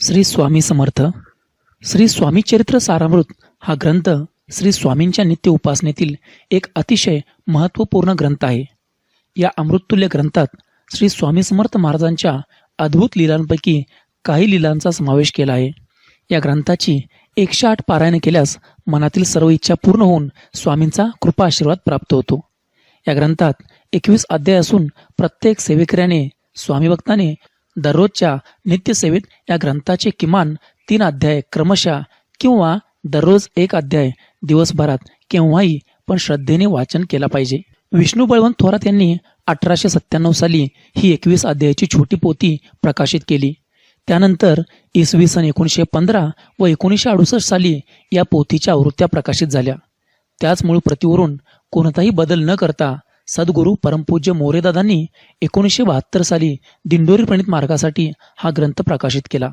श्री स्वामी समर्थ श्री स्वामी चरित्र सारामृत हा ग्रंथ श्री स्वामींच्या नित्य उपासनेतील एक अतिशय महत्त्वपूर्ण ग्रंथ आहे. या अमृततुल्य ग्रंथात श्री स्वामी समर्थ महाराजांच्या अद्भुत लीलांपैकी काही लीलांचा समावेश केला आहे. या ग्रंथाची एकशे आठ पारायण केल्यास मनातील सर्व इच्छा पूर्ण होऊन स्वामींचा कृपा आशीर्वाद प्राप्त होतो. या ग्रंथात एकवीस अध्याय असून प्रत्येक सेवेकऱ्याने स्वामी भक्ताने दररोजच्या नित्यसेवेत या ग्रंथाचे किमान तीन अध्याय क्रमशः किंवा दररोज एक अध्याय दिवसभरात केव्हाही पण श्रद्धेने वाचन केला पाहिजे. विष्णू बळवंत थोरात यांनी अठराशे सत्त्याण्णव साली ही एकवीस अध्यायाची छोटी पोथी प्रकाशित केली. त्यानंतर इसवी सन एकोणीसशे पंधरा व एकोणीसशे अडुसष्ट साली या पोथीच्या आवृत्त्या प्रकाशित झाल्या. त्याच मूळ प्रतीवरून कोणताही बदल न करता सद्गुरू परमपूज्य मोरेदादांनी एकोणीसशे बहात्तर साली दिंडोरी प्रणित मार्गासाठी हा ग्रंथ प्रकाशित केला.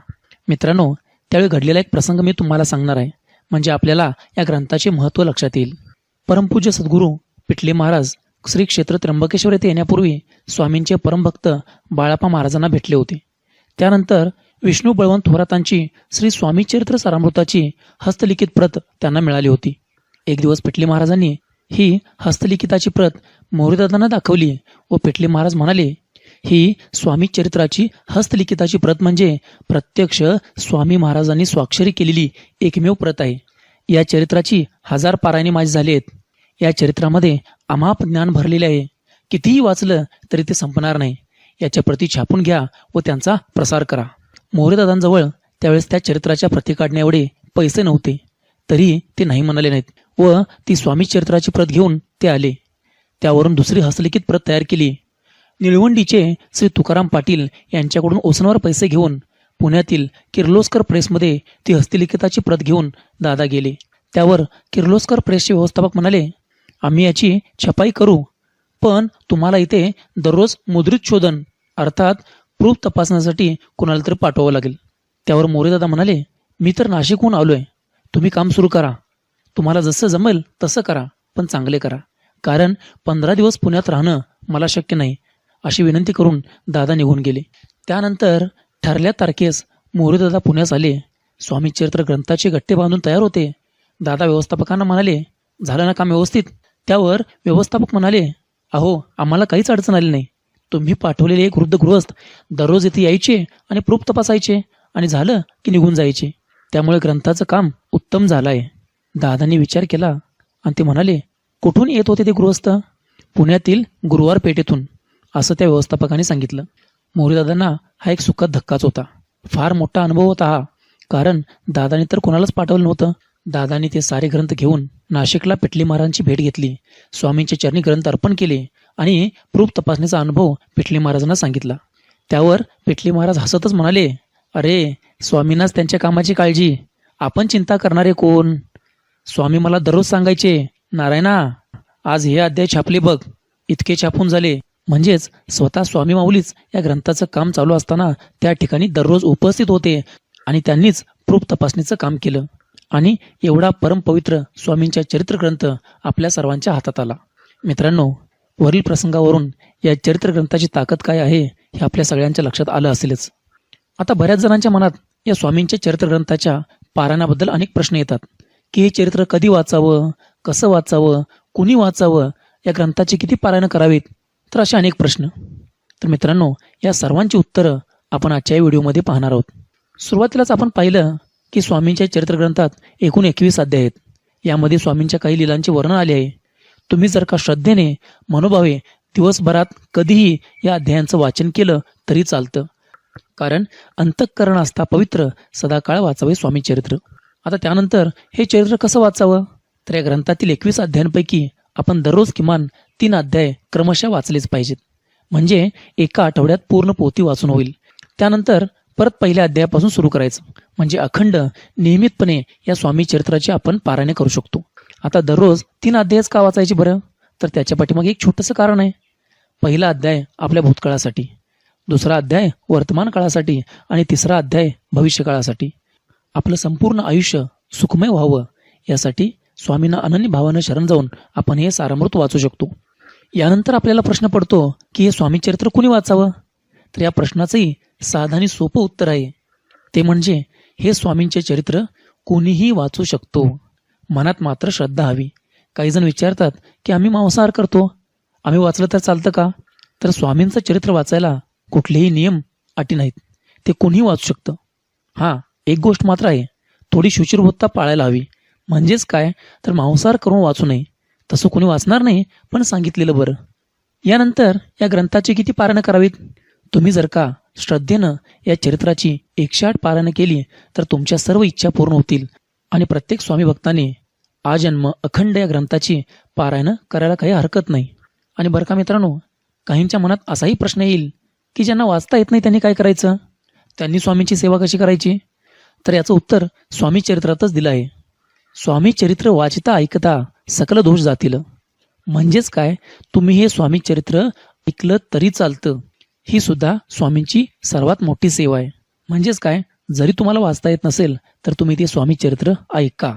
मित्रांनो त्यावेळी घडलेला एक प्रसंग मी तुम्हाला सांगणार आहे. म्हणजे आपल्याला या ग्रंथाचे महत्त्व लक्षात येईल. परमपूज्य सद्गुरू पिटले महाराज श्री क्षेत्र त्र्यंबकेश्वर येथे येण्यापूर्वी स्वामींचे परमभक्त बाळापा महाराजांना भेटले होते. त्यानंतर विष्णू बळवंत थोरातांची श्री स्वामी चरित्र सारामृताची हस्तलिखित प्रत त्यांना मिळाली होती. एक दिवस पिटले महाराजांनी ही हस्तलिखिताची प्रत मोहरीदादांना दाखवली. व पेटले महाराज म्हणाले ही स्वामी चरित्राची हस्तलिखिताची प्रत म्हणजे प्रत्यक्ष स्वामी महाराजांनी स्वाक्षरी केलेली एकमेव प्रत आहे. या चरित्राची हजार पारायणे माझी झाली आहेत या चरित्रामध्ये अमाप ज्ञान भरलेले आहे. कितीही वाचलं तरी ते संपणार नाही. याच्या प्रती छापून घ्या व त्यांचा प्रसार करा. मोरेदादांजवळ त्यावेळेस त्या चरित्राच्या प्रती काढण्याएवढे पैसे नव्हते. तरी ते नाही म्हणाले नाहीत व ती स्वामी चरित्राची प्रत घेऊन ते आले. त्यावरून दुसरी हस्तलिखित प्रत तयार केली. निळवंडीचे श्री तुकाराम पाटील यांच्याकडून ओसनावर पैसे घेऊन पुण्यातील किर्लोस्कर प्रेसमध्ये ती हस्तलिखिताची प्रत घेऊन दादा गेले. त्यावर किर्लोस्कर प्रेसचे व्यवस्थापक म्हणाले आम्ही याची छपाई करू पण तुम्हाला इथे दररोज मुद्रित शोधन अर्थात प्रूफ तपासण्यासाठी कुणाला तरी पाठवावं लागेल. त्यावर मोरेदादा म्हणाले मी तर नाशिकहून आलोय. तुम्ही काम सुरू करा. तुम्हाला जसं जमेल तसं करा पण चांगले करा. कारण पंधरा दिवस पुण्यात राहणं मला शक्य नाही अशी विनंती करून दादा निघून गेले. त्यानंतर ठरल्या तारखेस मोरेदादा पुण्यास आले. स्वामी चरित्र ग्रंथाचे गट्टे बांधून तयार होते. दादा व्यवस्थापकांना म्हणाले झालं ना काम व्यवस्थित? त्यावर व्यवस्थापक म्हणाले अहो आम्हाला काहीच अडचण आली नाही. तुम्ही पाठवलेले एक वृद्ध गृहस्थ दररोज येथे यायचे आणि प्रूफ तपासायचे आणि झालं की निघून जायचे. त्यामुळे ग्रंथाचं काम उत्तम झालं आहे दादांनी विचार केला आणि ते म्हणाले कुठून येत होते ते गृहस्थ? पुण्यातील गुरुवार पेठेतून असं त्या व्यवस्थापकाने सांगितलं. मोरीदादांना हा एक सुखद धक्काच होता. फार मोठा अनुभव होता हा कारण दादाने तर कोणालाच पाठवलं नव्हतं. दादानी ते सारे ग्रंथ घेऊन नाशिकला पिटली महाराजांची भेट घेतली स्वामींचे चरणी ग्रंथ अर्पण केले आणि प्रूफ तपासणीचा अनुभव पिटली महाराजांना सांगितला. त्यावर पिटली महाराज हसतच म्हणाले अरे स्वामींनाच त्यांच्या कामाची काळजी. आपण चिंता करणारे कोण? स्वामी मला दररोज सांगायचे नारायणा आज हे अध्याय छापले बघ. इतके छापून झाले. म्हणजेच स्वतः स्वामी माऊलीच या ग्रंथाचं काम चालू असताना त्या ठिकाणी दररोज उपस्थित होते आणि त्यांनीच प्रूफ तपासणीचं काम केलं. आणि एवढा परमपवित्र स्वामींच्या चरित्र ग्रंथ आपल्या सर्वांच्या हातात आला. मित्रांनो वरील प्रसंगावरून या चरित्र ग्रंथाची ताकद काय आहे हे आपल्या सगळ्यांच्या लक्षात आलं असेलच. आता बऱ्याच जणांच्या मनात या स्वामींच्या चरित्र ग्रंथाच्या पारायणाबद्दल अनेक प्रश्न येतात. की हे चरित्र कधी वाचावं? कसं वाचावं कुणी वाचावं या ग्रंथाची किती पारायणं करावीत? तर असे अनेक प्रश्न. तर मित्रांनो या सर्वांची उत्तरं आपण आजच्या व्हिडिओमध्ये पाहणार आहोत. सुरुवातीलाच आपण पाहिलं की स्वामींच्या चरित्र ग्रंथात एकूण एकवीस अध्याय आहेत. यामध्ये स्वामींच्या काही लीलांचे वर्णन आले आहे. तुम्ही जर का श्रद्धेने मनोभावे दिवसभरात कधीही या अध्यायांचं वाचन केलं तरी चालतं. कारण अंतःकरण असता पवित्र सदाकाळ वाचावे स्वामी चरित्र. आता त्यानंतर हे चरित्र कसं वाचावं? तर या ग्रंथातील एकवीस अध्यायांपैकी आपण दररोज किमान तीन अध्याय क्रमशः वाचलेच पाहिजेत. म्हणजे एका आठवड्यात पूर्ण पोथी वाचून होईल. त्यानंतर परत पहिल्या अध्यायापासून सुरू करायचं. म्हणजे अखंड नियमितपणे या स्वामी चरित्राचे आपण पारायणे करू शकतो. आता दररोज तीन अध्यायच का वाचायचे बरं? तर त्याच्या पाठीमागे एक छोटंसं कारण आहे. पहिला अध्याय आपल्या भूतकाळासाठी दुसरा अध्याय वर्तमान काळासाठी आणि तिसरा अध्याय भविष्यकाळासाठी. आपलं संपूर्ण आयुष्य सुखमय व्हावं यासाठी स्वामींना अनन्य भावानं शरण जाऊन आपण हे सारामृत वाचू शकतो. यानंतर आपल्याला प्रश्न पडतो की हे स्वामी चरित्र कुणी वाचावं? तर या प्रश्नाचंही साधं आणि सोपं उत्तर आहे. ते म्हणजे हे स्वामींचे चरित्र कोणीही वाचू शकतो. मनात मात्र श्रद्धा हवी. काही जण विचारतात की आम्ही मांसाहार करतो? आम्ही वाचलं तर चालतं का? तर स्वामींचं चरित्र वाचायला कुठलेही नियम अटी नाहीत. ते कोणीही वाचू शकतं. हां एक गोष्ट मात्र आहे. थोडी शुचिरभूतता पाळायला हवी. म्हणजेच काय? तर मांसाहार करून वाचू नये. तसं कोणी वाचणार नाही पण सांगितलेलं बरं. यानंतर या ग्रंथाची किती पारणं करावीत? तुम्ही जर का श्रद्धेनं या चरित्राची एकशे आठ पारायणं केली तर तुमच्या सर्व इच्छा पूर्ण होतील. आणि प्रत्येक स्वामी भक्ताने आजन्म अखंड या ग्रंथाची पारायणं करायला काही हरकत नाही. आणि बरं का मित्रांनो काहींच्या मनात असाही प्रश्न येईल की ज्यांना वाचता येत नाही त्यांनी काय करायचं? त्यांनी स्वामींची सेवा कशी करायची? तर याचं उत्तर स्वामी चरित्रातच दिलं आहे. स्वामी चरित्र वाचता ऐकता सकल दोष जातील. म्हणजेच काय? तुम्ही हे स्वामी चरित्र ऐकलं तरी चालतं. ही सुद्धा स्वामींची सर्वात मोठी सेवा आहे. म्हणजेच काय? जरी तुम्हाला वाचता येत नसेल तर तुम्ही ते स्वामी चरित्र ऐका.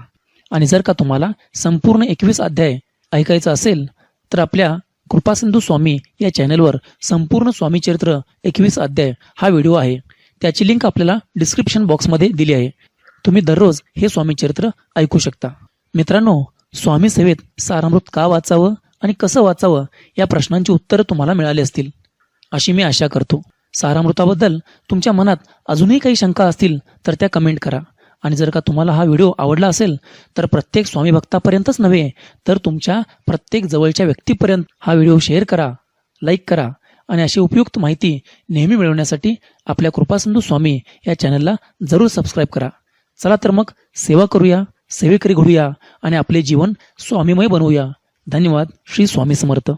आणि जर का तुम्हाला संपूर्ण एकवीस अध्याय ऐकायचं असेल तर आपल्या कृपासिंधू स्वामी या चॅनलवर संपूर्ण स्वामी चरित्र एकवीस अध्याय हा व्हिडिओ आहे. त्याची लिंक आपल्याला डिस्क्रिप्शन बॉक्समध्ये दिली आहे. तुम्ही दररोज हे स्वामी चरित्र ऐकू शकता. मित्रांनो स्वामी सेवेत सारामृत का वाचावं आणि कसं वाचावं या प्रश्नांची उत्तरं तुम्हाला मिळाली असतील. अशी मी आशा करतो. सारामृताबद्दल तुमच्या मनात अजूनही काही शंका असतील तर त्या कमेंट करा. आणि जर का तुम्हाला हा व्हिडिओ आवडला असेल तर प्रत्येक स्वामी भक्तापर्यंतच नव्हे तर तुमच्या प्रत्येक जवळच्या व्यक्तीपर्यंत हा व्हिडिओ शेअर करा लाईक करा आणि अशी उपयुक्त माहिती नेहमी मिळवण्यासाठी आपल्या कृपासिंधू स्वामी या चॅनलला जरूर सबस्क्राईब करा. चला तर मग सेवा करूया सेवेकरी घडूया आणि आपले जीवन स्वामीमय बनवूया. धन्यवाद. श्री स्वामी समर्थ.